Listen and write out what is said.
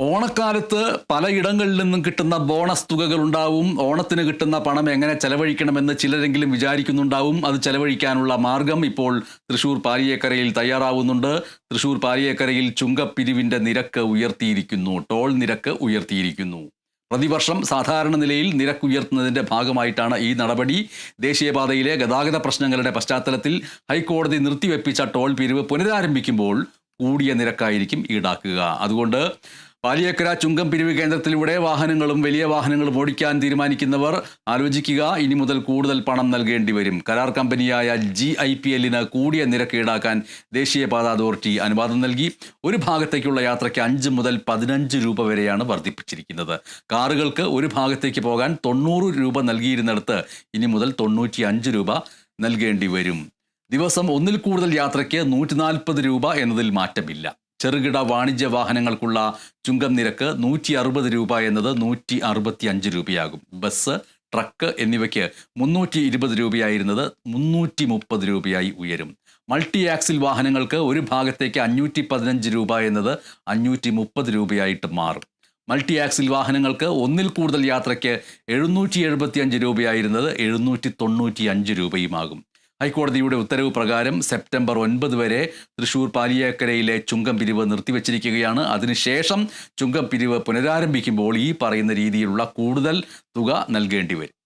ഓണക്കാലത്ത് പലയിടങ്ങളിൽ നിന്നും കിട്ടുന്ന ബോണസ് തുകകൾ ഉണ്ടാവും ഓണത്തിന് കിട്ടുന്ന പണം എങ്ങനെ ചെലവഴിക്കണമെന്ന് ചിലരെങ്കിലും വിചാരിക്കുന്നുണ്ടാവും. അത് ചെലവഴിക്കാനുള്ള മാർഗം ഇപ്പോൾ തൃശൂർ പാലിയേക്കരയിൽ തയ്യാറാവുന്നുണ്ട്. തൃശൂർ പാലിയേക്കരയിൽ ചുങ്കപ്പിരിവിന്റെ നിരക്ക് ഉയർത്തിയിരിക്കുന്നു. ടോൾ നിരക്ക് ഉയർത്തിയിരിക്കുന്നു. പ്രതിവർഷം സാധാരണ നിലയിൽ നിരക്ക് ഉയർത്തുന്നതിന്റെ ഭാഗമായിട്ടാണ് ഈ നടപടി. ദേശീയപാതയിലെ ഗതാഗത പ്രശ്നങ്ങളുടെ പശ്ചാത്തലത്തിൽ ഹൈക്കോടതി നിർത്തിവെപ്പിച്ച ടോൾ പിരിവ് പുനരാരംഭിക്കുമ്പോൾ കൂടിയ നിരക്കായിരിക്കും ഈടാക്കുക. അതുകൊണ്ട് പാലിയേക്കര ചുങ്കം പിരിവ് കേന്ദ്രത്തിലൂടെ വാഹനങ്ങളും വലിയ വാഹനങ്ങളും ഓടിക്കാൻ തീരുമാനിക്കുന്നവർ ആലോചിക്കുക. ഇനി മുതൽ കൂടുതൽ പണം നൽകേണ്ടി വരും. കരാർ കമ്പനിയായ ജി ഐ പി എല്ലിന് കൂടിയ നിരക്ക് ഈടാക്കാൻ ദേശീയപാത അതോറിറ്റി അനുവാദം നൽകി. ഒരു ഭാഗത്തേക്കുള്ള യാത്രയ്ക്ക് അഞ്ച് മുതൽ പതിനഞ്ച് രൂപ വരെയാണ് വർദ്ധിപ്പിച്ചിരിക്കുന്നത്. കാറുകൾക്ക് ഒരു ഭാഗത്തേക്ക് പോകാൻ തൊണ്ണൂറ് രൂപ നൽകിയിരുന്നിടത്ത് ഇനി മുതൽ തൊണ്ണൂറ്റി അഞ്ച് രൂപ നൽകേണ്ടി വരും. ദിവസം ഒന്നിൽ കൂടുതൽ യാത്രയ്ക്ക് നൂറ്റി രൂപ എന്നതിൽ മാറ്റമില്ല. ചെറുകിട വാണിജ്യ വാഹനങ്ങൾക്കുള്ള ചുങ്കം നിരക്ക് നൂറ്റി അറുപത് രൂപ എന്നത് നൂറ്റി അറുപത്തി അഞ്ച് രൂപയാകും. ബസ് ട്രക്ക് എന്നിവയ്ക്ക് മുന്നൂറ്റി ഇരുപത് രൂപയായിരുന്നത് മുന്നൂറ്റി മുപ്പത് രൂപയായി ഉയരും. മൾട്ടി ആക്സിൽ വാഹനങ്ങൾക്ക് ഒരു ഭാഗത്തേക്ക് അഞ്ഞൂറ്റി പതിനഞ്ച് രൂപ എന്നത് അഞ്ഞൂറ്റി മുപ്പത് രൂപയായിട്ട് മാറും. മൾട്ടി ആക്സിൽ വാഹനങ്ങൾക്ക് ഒന്നിൽ കൂടുതൽ യാത്രയ്ക്ക് എഴുന്നൂറ്റി എഴുപത്തി അഞ്ച് രൂപയായിരുന്നത് എഴുന്നൂറ്റി തൊണ്ണൂറ്റി അഞ്ച് രൂപയുമാകും. ഹൈക്കോടതിയുടെ ഉത്തരവ് പ്രകാരം സെപ്റ്റംബർ ഒൻപത് വരെ തൃശൂർ പാലിയേക്കരയിലെ ചുങ്കം പിരിവ് നിർത്തിവച്ചിരിക്കുകയാണ്. അതിനുശേഷം ചുങ്കം പിരിവ് പുനരാരംഭിക്കുമ്പോൾ ഈ പറയുന്ന രീതിയിലുള്ള കൂടുതൽ തുക നൽകേണ്ടി വരും.